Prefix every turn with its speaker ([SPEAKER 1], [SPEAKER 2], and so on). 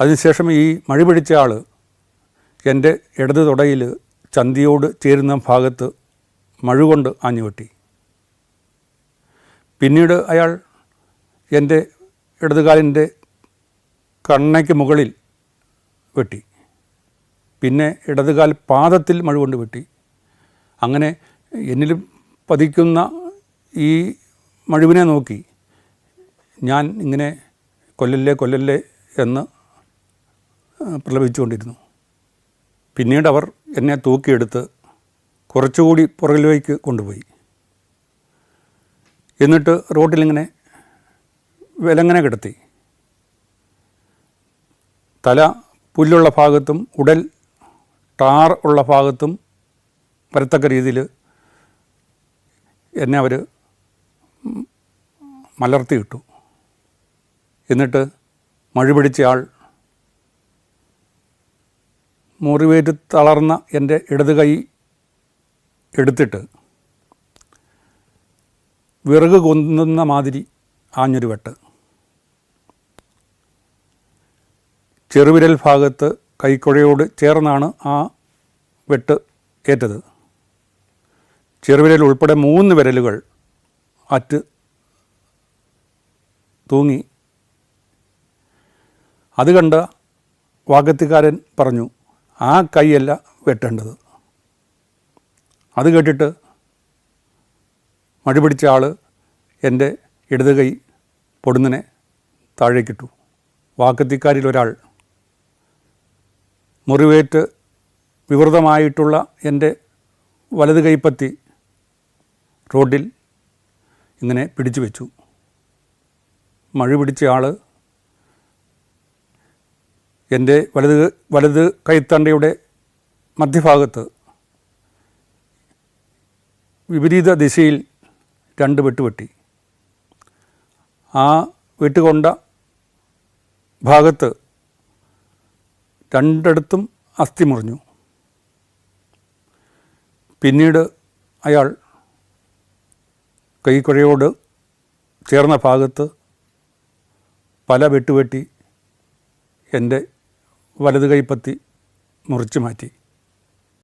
[SPEAKER 1] അതിനുശേഷം ഈ മഴ പിടിച്ച ആൾ എന്റെ ഇടത് തുടയിൽ ചന്തിയോട് ചേരുന്ന ഭാഗത്ത് മഴ കൊണ്ട് ആഞ്ഞു വെട്ടി. പിന്നീട് അയാൾ എന്റെ ഇടതുകാലിന്റെ കണ്ണയ്ക്ക് മുകളിൽ വെട്ടി. പിന്നെ ഇടതുകാൽ പാദത്തിൽ മഴ കൊണ്ട് വെട്ടി. അങ്ങനെ എന്നിൽ പതിക്കുന്ന ഈ മഴുവിനെ നോക്കി ഞാൻ ഇങ്ങനെ കൊല്ലല്ലേ കൊല്ലല്ലേ എന്ന് പ്രലപിച്ചുകൊണ്ടിരുന്നു. പിന്നീട് അവർ എന്നെ തൂക്കിയെടുത്ത് കുറച്ചുകൂടി പുറകിലേക്ക് കൊണ്ടുപോയി. എന്നിട്ട് റോട്ടിലിങ്ങനെ വിലങ്ങനെ കിടത്തി. തല പുല്ലുള്ള ഭാഗത്തും ഉടൽ ടാർ ഉള്ള ഭാഗത്തും വരത്തക്ക രീതിയിൽ എന്നെ അവർ മലർത്തിയിട്ടു. എന്നിട്ട് മഴ ആൾ മുറിവേറ്റ് തളർന്ന എന്റെ ഇടത് കൈ എടുത്തിട്ട് വിറക് കൊന്നുന്ന മാതിരി ആഞ്ഞൊരു വെട്ട്. ചെറുവിരൽ ഭാഗത്ത് കൈക്കുഴയോട് ചേർന്നാണ് ആ വെട്ട് ഏറ്റത്. ചെറുവിരൽ ഉൾപ്പെടെ മൂന്ന് വിരലുകൾ അറ്റ് തൂങ്ങി. അത് കണ്ട വാഗത്തിക്കാരൻ പറഞ്ഞു ആ കൈയല്ല വെട്ടേണ്ടത്. അത് കേട്ടിട്ട് മടി പിടിച്ച ആൾ എന്റെ ഇടത് കൈ പൊടുന്നനെ താഴേക്കിട്ടു വാക്കത്തിക്കാരിൽ ഒരാൾ മുറിവേറ്റ് വിവൃതമായിട്ടുള്ള എന്റെ വലത് കൈപ്പത്തി റോഡിൽ ഇങ്ങനെ പിടിച്ചു വെച്ചു. മഴ പിടിച്ച ആൾ എന്റെ വലത് വലത് കൈത്തണ്ടയുടെ മധ്യഭാഗത്ത് വിപരീത ദിശയിൽ രണ്ട് വെട്ടുവെട്ടി ആ വെട്ടുകൊണ്ട ഭാഗത്ത് രണ്ടിടത്തും അസ്ഥി മുറിഞ്ഞു. പിന്നീട് അയാൾ കൈക്കുഴയോട് ചേർന്ന ഭാഗത്ത് പല വെട്ടുവെട്ടി എന്റെ വലത് കൈപ്പത്തി മുറിച്ചു മാറ്റി.